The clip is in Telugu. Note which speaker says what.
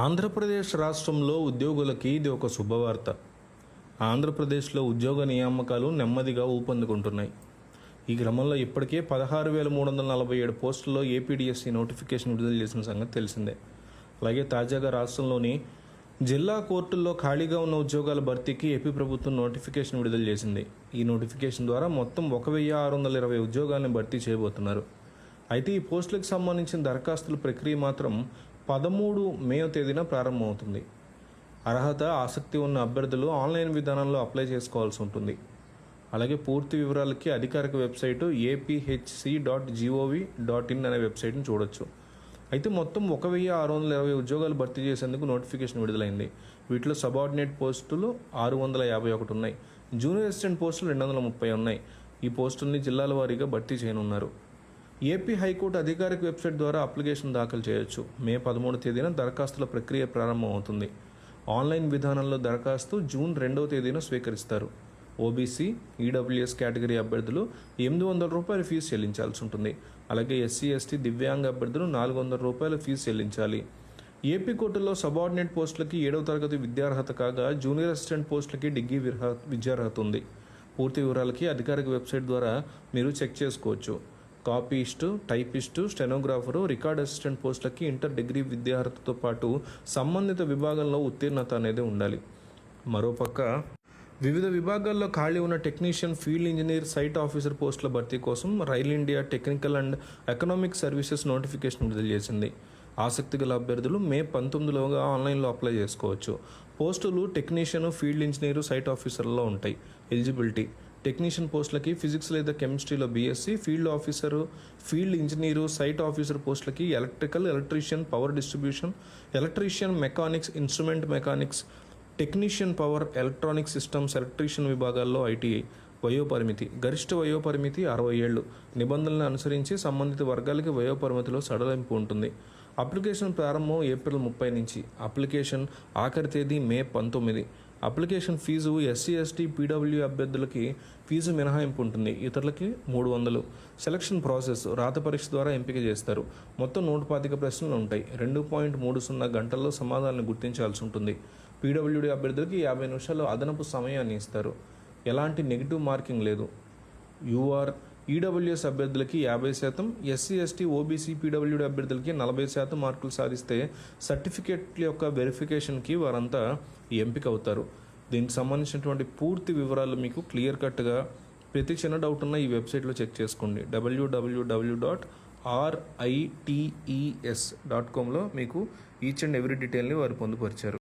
Speaker 1: ఆంధ్రప్రదేశ్ రాష్ట్రంలో ఉద్యోగులకి ఇది ఒక శుభవార్త. ఆంధ్రప్రదేశ్లో ఉద్యోగ నియామకాలు నెమ్మదిగా ఊపందుకుంటున్నాయి. ఈ క్రమంలో ఇప్పటికే పదహారు వేల మూడు వందల నలభై ఏడు పోస్టుల్లో ఏపీడిఎస్సి నోటిఫికేషన్ విడుదల చేసిన సంగతి తెలిసిందే. అలాగే తాజాగా రాష్ట్రంలోని జిల్లా కోర్టుల్లో ఖాళీగా ఉన్న ఉద్యోగాల భర్తీకి ఏపీ ప్రభుత్వం నోటిఫికేషన్ విడుదల చేసింది. ఈ నోటిఫికేషన్ ద్వారా మొత్తం ఒక వెయ్యి ఆరు వందల ఇరవై ఉద్యోగాలను భర్తీ చేయబోతున్నారు. అయితే ఈ పోస్టులకు సంబంధించిన దరఖాస్తుల ప్రక్రియ మాత్రం పదమూడు మే తేదీన ప్రారంభమవుతుంది. అర్హత ఆసక్తి ఉన్న అభ్యర్థులు ఆన్లైన్ విధానంలో అప్లై చేసుకోవాల్సి ఉంటుంది. అలాగే పూర్తి వివరాలకి అధికారిక website APHC dot gov dot in అనే వెబ్సైట్ని చూడొచ్చు. అయితే మొత్తం ఒక వెయ్యి ఆరు వందల ఇరవై ఉద్యోగాలు భర్తీ చేసేందుకు నోటిఫికేషన్ విడుదలైంది. వీటిలో సబార్డినేట్ పోస్టులు ఆరు వందల యాభై ఒకటి ఉన్నాయి. జూనియర్ అసిస్టెంట్ పోస్టులు రెండు వందల ముప్పై ఉన్నాయి. ఈ పోస్టుల్ని జిల్లాల వారీగా భర్తీ చేయనున్నారు. ఏపీ హైకోర్టు అధికారిక వెబ్సైట్ ద్వారా అప్లికేషన్ దాఖలు చేయొచ్చు. మే పదమూడు తేదీన దరఖాస్తుల ప్రక్రియ ప్రారంభమవుతుంది. ఆన్లైన్ విధానంలో దరఖాస్తు జూన్ రెండవ తేదీన స్వీకరిస్తారు. ఓబీసీ ఈడబ్ల్యూఎస్ కేటగిరీ అభ్యర్థులు ఎనిమిది వందల రూపాయల ఫీజు చెల్లించాల్సి ఉంటుంది. అలాగే ఎస్సీ ఎస్టీ దివ్యాంగ అభ్యర్థులు నాలుగు వందల రూపాయల ఫీజు చెల్లించాలి. ఏపీ కోర్టులో సబార్డినేట్ పోస్టులకి ఏడవ తరగతి విద్యార్హత కాగా జూనియర్ అసిస్టెంట్ పోస్టులకి డిగ్రీ విర్హ విద్యార్హత ఉంది. పూర్తి వివరాలకి అధికారిక వెబ్సైట్ ద్వారా మీరు చెక్ చేసుకోవచ్చు. Copyist typist stenographer record assistant పోస్టులకి ఇంటర్ డిగ్రీ విద్యార్హతతో పాటు సంబంధిత విభాగంలో ఉత్తీర్ణత అనేది ఉండాలి. మరోపక్క వివిధ విభాగాల్లో ఖాళీ ఉన్న technician field engineer site officer పోస్టుల భర్తీ కోసం rail India technical and economic services notification విడుదల చేసింది. ఆసక్తి గల అభ్యర్థులు మే పంతొమ్మిదిలోగా ఆన్లైన్లో అప్లై చేసుకోవచ్చు. పోస్టులు టెక్నీషియన్ ఫీల్డ్ ఇంజనీరు సైట్ ఆఫీసర్లో ఉంటాయి. ఎలిజిబిలిటీ టెక్నీషియన్ పోస్టులకి ఫిజిక్స్ లేదా కెమిస్ట్రీలో BSc field officer field engineer site officer పోస్టులకి electrical electrician power distribution electrician mechanics instrument mechanics technician power electronic systems electrician విభాగాల్లో ఐటీఐ వయోపరిమితి. గరిష్ట వయోపరిమితి అరవై ఏళ్ళు. నిబంధనలను అనుసరించి సంబంధిత వర్గాలకి వయోపరిమితిలో సడలింపు ఉంటుంది. అప్లికేషన్ ప్రారంభం ఏప్రిల్ ముప్పై నుంచి. అప్లికేషన్ ఆఖరి తేదీ మే పంతొమ్మిది. Application fee SC ST PW అభ్యర్థులకి ఫీజు మినహాయింపు ఉంటుంది ఇతరులకి మూడు వందలు. సెలక్షన్ ప్రాసెస్ రాత పరీక్ష ద్వారా ఎంపిక చేస్తారు. మొత్తం నూట పాతిక ప్రశ్నలు ఉంటాయి. రెండు పాయింట్ మూడు సున్నా గంటల్లో సమాధానాన్ని గుర్తించాల్సి ఉంటుంది. పీడబ్ల్యూడీ అభ్యర్థులకి యాభై నిమిషాలు అదనపు సమయాన్ని ఇస్తారు. ఎలాంటి నెగిటివ్ మార్కింగ్ లేదు. యూఆర్ ఈడబ్ల్యూఎస్ అభ్యర్థులకి యాభై శాతం ఎస్సీ ఎస్టీ ఓబీసీ పీడబ్ల్యూడి అభ్యర్థులకి నలభై శాతం మార్కులు సాధిస్తే సర్టిఫికేట్ల యొక్క వెరిఫికేషన్కి వారంతా ఎంపిక అవుతారు దీనికి సంబంధించినటువంటి పూర్తి వివరాలు మీకు క్లియర్ కట్గా ప్రతి చిన్న డౌట్ ఉన్న ఈ వెబ్సైట్లో చెక్ చేసుకోండి. డబ్ల్యూడబ్ల్యూడబ్ల్యూ డాట్ ఆర్ఐటిఈఎస్ డాట్ కామ్లో మీకు ఈచ్ అండ్ ఎవ్రీ డీటెయిల్ని వారు పొందుపరిచారు